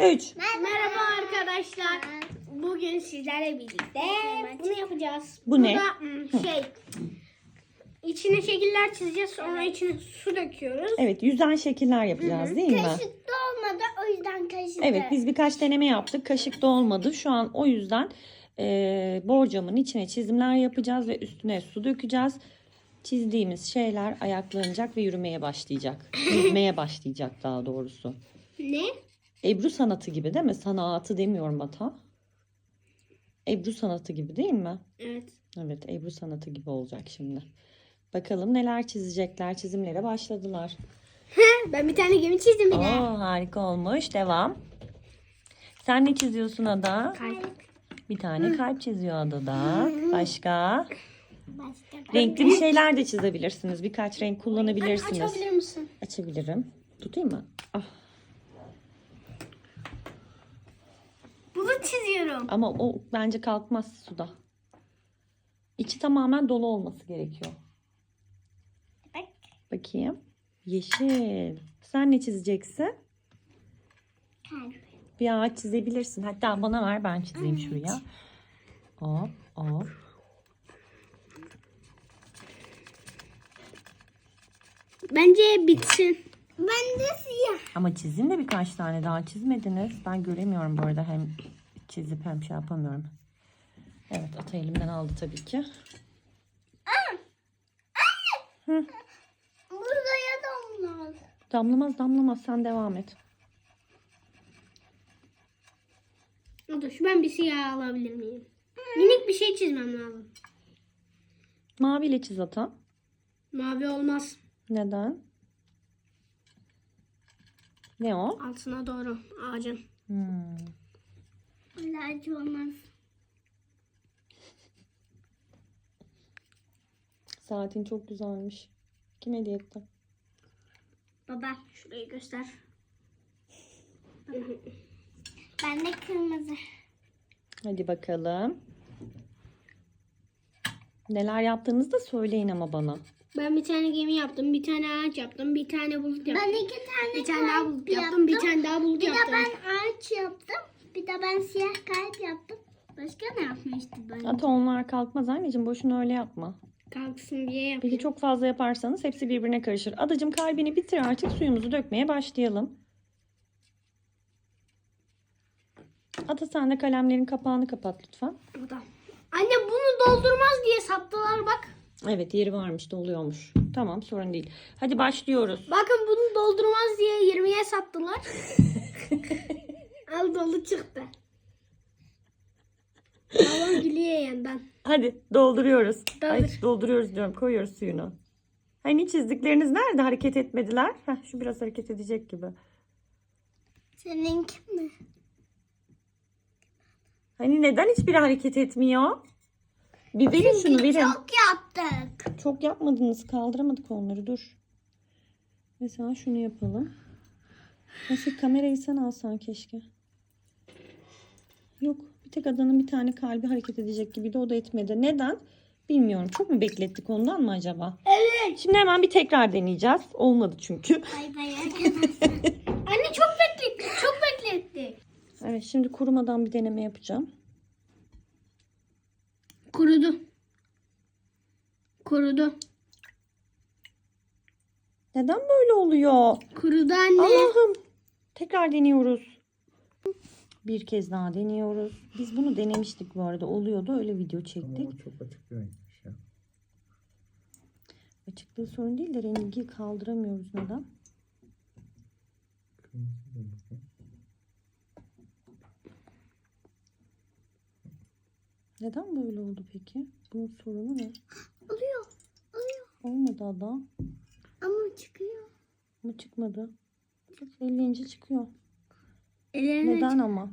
3. Merhaba arkadaşlar. Bugün sizlerle birlikte bunu yapacağız. Bu ne? da, hmm, şey içine şekiller çizeceğiz. Sonra içine su döküyoruz. Evet yüzen şekiller yapacağız değil mi? Kaşıkta olmadı o yüzden kaşıkta. Evet biz birkaç deneme yaptık. Kaşık da olmadı. Şu an o yüzden e, borcamın içine çizimler yapacağız ve üstüne su dökeceğiz. Çizdiğimiz şeyler ayaklanacak ve yürümeye başlayacak. Yüzmeye başlayacak daha doğrusu. Ne? Ebru sanatı gibi değil mi? Sanatı demiyorum hata. Ebru sanatı gibi değil mi? Evet. Evet Ebru sanatı gibi olacak şimdi. Bakalım neler çizecekler. Çizimlere başladılar. Ben bir tane gemi çizdim Oo, bile. harika olmuş. Devam. Sen ne çiziyorsun Ada? Kalp. Bir tane kalp çiziyor Ada da. Başka? Başka. Renkli bir şeyler de çizebilirsiniz. Birkaç renk kullanabilirsiniz. açabilir misin? Açabilirim. Tutayım mı? Ah, Çiziyorum. ama o bence kalkmaz suda. İçi tamamen dolu olması gerekiyor. Bak. Bakayım. Yeşil. Sen ne çizeceksin? Kalp. Bir ağaç çizebilirsin. Hatta bana ver ben çizeyim şuraya. Hop hop. Bence bitsin. Ben de siyah. Ama çizin de birkaç tane daha çizmediniz. Ben göremiyorum bu arada hem çizip hem şey yapamıyorum. Evet ata elimden aldı tabii ki. Burada ya damlar. Damlamaz damlamaz sen devam et. Dur ben bir siyah alabilir miyim? Minik bir şey çizmem lazım. Maviyle çiz ata. Mavi olmaz. Neden? Ne o? Altına doğru ağacın. Hmm. Ağacı olmaz. Saatin çok güzelmiş. Kim hediye etti? Baba şurayı göster. ben de kırmızı. Hadi bakalım. Neler yaptığınızı da söyleyin ama bana. Ben bir tane gemi yaptım, bir tane ağaç yaptım, bir tane bulut yaptım. Ben iki tane bir tane daha bulut yaptım, bir tane daha bulut Bir de yaptım. ben ağaç yaptım. Bir de ben siyah kalp yaptım. Başka ne yapmıştım ben? Ata onlar kalkmaz anneciğim boşuna öyle yapma. Kalksın diye yaptım. Peki çok fazla yaparsanız hepsi birbirine karışır. Adacım kalbini bitir artık suyumuzu dökmeye başlayalım. Ata sen de kalemlerin kapağını kapat lütfen. Burada. Anne bunu doldurmaz diye sattılar bak. Evet yeri varmış doluyormuş. Tamam sorun değil. Hadi başlıyoruz. Bakın bunu doldurmaz diye 20'ye sattılar. Al dolu çıktı. Babam gülüyor yandan. Hadi dolduruyoruz. Ay, Doldur. dolduruyoruz diyorum koyuyoruz suyunu. Hani çizdikleriniz nerede hareket etmediler? Heh, şu biraz hareket edecek gibi. Seninki mi? Hani neden hiçbiri hareket etmiyor? Bir verin şunu verin. Çok yaptık. Çok yapmadınız. Kaldıramadık onları. Dur. Mesela şunu yapalım. Nasıl kamerayı sen alsan keşke. Yok. Bir tek adanın bir tane kalbi hareket edecek gibiydi. O da etmedi. Neden? Bilmiyorum. Çok mu beklettik ondan mı acaba? Evet. Şimdi hemen bir tekrar deneyeceğiz. Olmadı çünkü. Bay bay arkadaşlar. Anne çok bekletti. Çok bekletti. Evet şimdi kurumadan bir deneme yapacağım. Kurudu. Kurudu. Neden böyle oluyor? Kurudu anne. Allah'ım. Tekrar deniyoruz. Bir kez daha deniyoruz. Biz bunu denemiştik bu arada. Oluyordu. Öyle video çektik. Ama o çok açık bir renkmiş ya. Açıklığı sorun değil de rengi kaldıramıyoruz. Neden? Neden böyle oldu peki? Bunun sorunu ne? Oluyor. Oluyor. Olmadı ada. Ama çıkıyor. Ama çıkmadı. 50. çıkıyor. Ellerine Neden ama?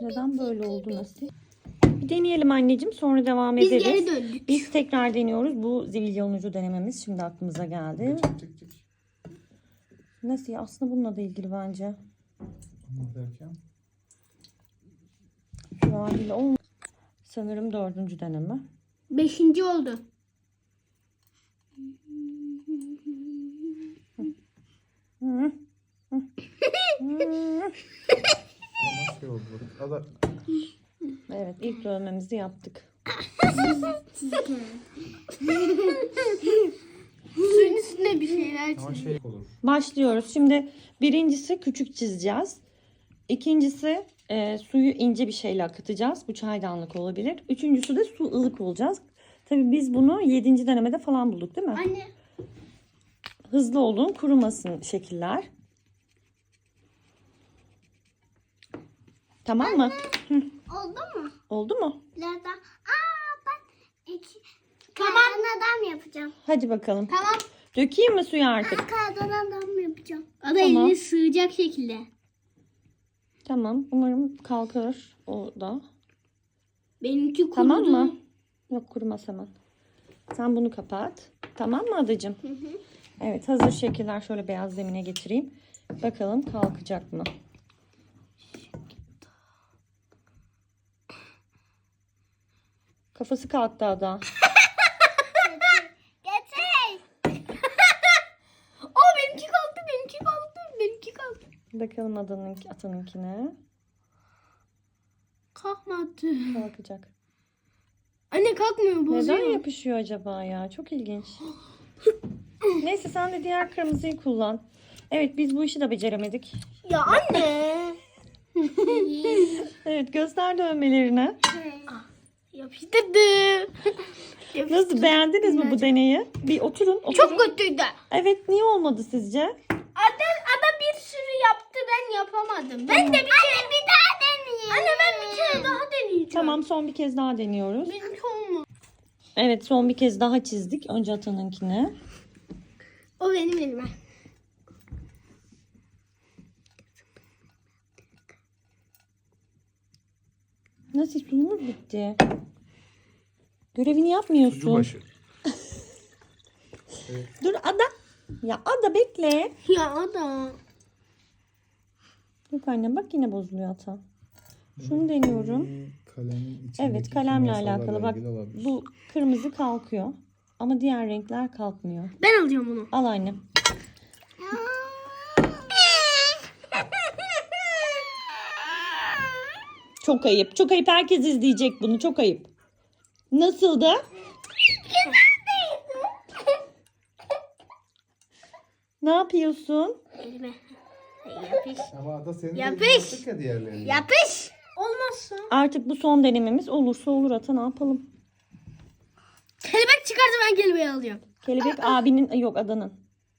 Neden böyle oldu nasıl? Bir deneyelim anneciğim sonra devam Biz ederiz. geri döndük. Biz tekrar deniyoruz. Bu zibilyon ucu denememiz şimdi aklımıza geldi. Nasıl ya? Aslında bununla da ilgili bence. Ama derken Şu an bile olm- Sanırım dördüncü deneme. Beşinci oldu. Hı. Hı. Hmm. Ama şey oldu. Ada Evet ilk dövmemizi yaptık. Suyun üstünde bir şeyler ama şey olur. Başlıyoruz. Şimdi birincisi küçük çizeceğiz. İkincisi e, suyu ince bir şeyle akıtacağız. Bu çaydanlık olabilir. Üçüncüsü de su ılık olacağız. Tabii biz bunu yedinci denemede falan bulduk değil mi? Anne. Hızlı olun kurumasın şekiller. Tamam mı? Oldu mu? Oldu mu? Biraz daha. Aa ben iki Tamam. kardan adam yapacağım. Hadi bakalım. Tamam. Dökeyim mi suyu artık? Kardan adam yapacağım. O da Tamam. eline sığacak şekilde. Tamam. Umarım kalkar o da. Benimki kurudu. Tamam mı? Yok kurumaz hemen. Sen bunu kapat. Tamam mı adacığım? Evet hazır şekiller şöyle beyaz zemine getireyim. Bakalım kalkacak mı? Kafası kalktı ada. Getir. O benimki kalktı, benimki kalktı, benimki kalktı. Bakalım adanın atanınkine. Kalkmadı. Kalkacak. Anne kalkmıyor, bozuyor. Neden yapışıyor acaba ya? Çok ilginç. Neyse sen de diğer kırmızıyı kullan. Evet biz bu işi de beceremedik. Ya anne. Evet göster dövmelerini. Yapıştırdım. Nasıl beğendiniz mi bu deneyi? Bir oturun. oturun. Çok kötüydü. Evet niye olmadı sizce? Ada, ada bir sürü yaptı ben yapamadım. Ben de bir kere bir daha deneyeyim. Anne ben bir kere daha deneyeceğim. Tamam son bir kez daha deniyoruz. Benimki olmadı. Evet son bir kez daha çizdik. Önce atanınkini. O benim elime. Nasıl suyumuz bitti? Görevini yapmıyorsun. Sucu başı. Dur Ada. Ya Ada bekle. Ya ada. Yok annem bak yine bozuluyor ata. Şunu deniyorum. Kalemin Evet kalemle alakalı. Bak bu kırmızı kalkıyor. Ama diğer renkler kalkmıyor. Ben alacağım bunu. Al annem. Çok ayıp. Çok ayıp. Herkes izleyecek bunu. Çok ayıp. Nasıldı? Ne yapıyorsun? Elime. Yapış. Ama Ada senin Yapış. ya diğerlerini. Yapış. Olmazsa. Artık bu son denememiz olursa olur ata ne yapalım? Kelebek çıkardı ben kelebeği alıyorum. Kelebek abinin yok adanın.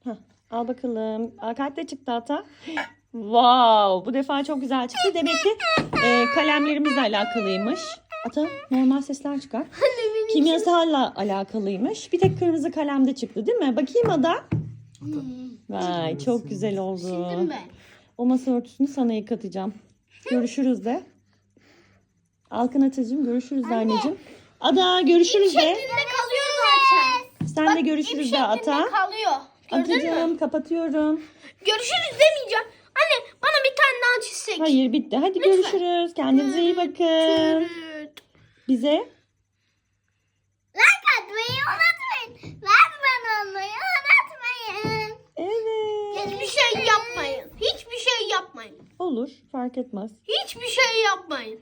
Heh, al bakalım. Kalp de çıktı ata. Wow, bu defa çok güzel çıktı. Demek ki e, kalemlerimizle alakalıymış. Ata normal sesler çıkar. Kimyasalla alakalıymış. Bir tek kırmızı kalemde çıktı değil mi? Bakayım ada. Vay çok güzel oldu. Sildim ben. O masa örtüsünü sana yıkatacağım. Görüşürüz de. Alkın Atacığım görüşürüz de anneciğim. Ada görüşürüz de. Şeklinde kalıyor zaten. Sen de görüşürüz de Ata. Şeklinde kalıyor. Gördün mü? Atacığım kapatıyorum. Görüşürüz demeyeceğim. Anne bana bir tane daha çizsek. Hayır bitti. Hadi görüşürüz. Kendinize iyi bakın. Bize Like atmayı unutmayın. Ver bana olmayı unutmayın. evet. Hiçbir şey yapmayın. Hiçbir şey yapmayın. Olur fark etmez. Hiçbir şey yapmayın.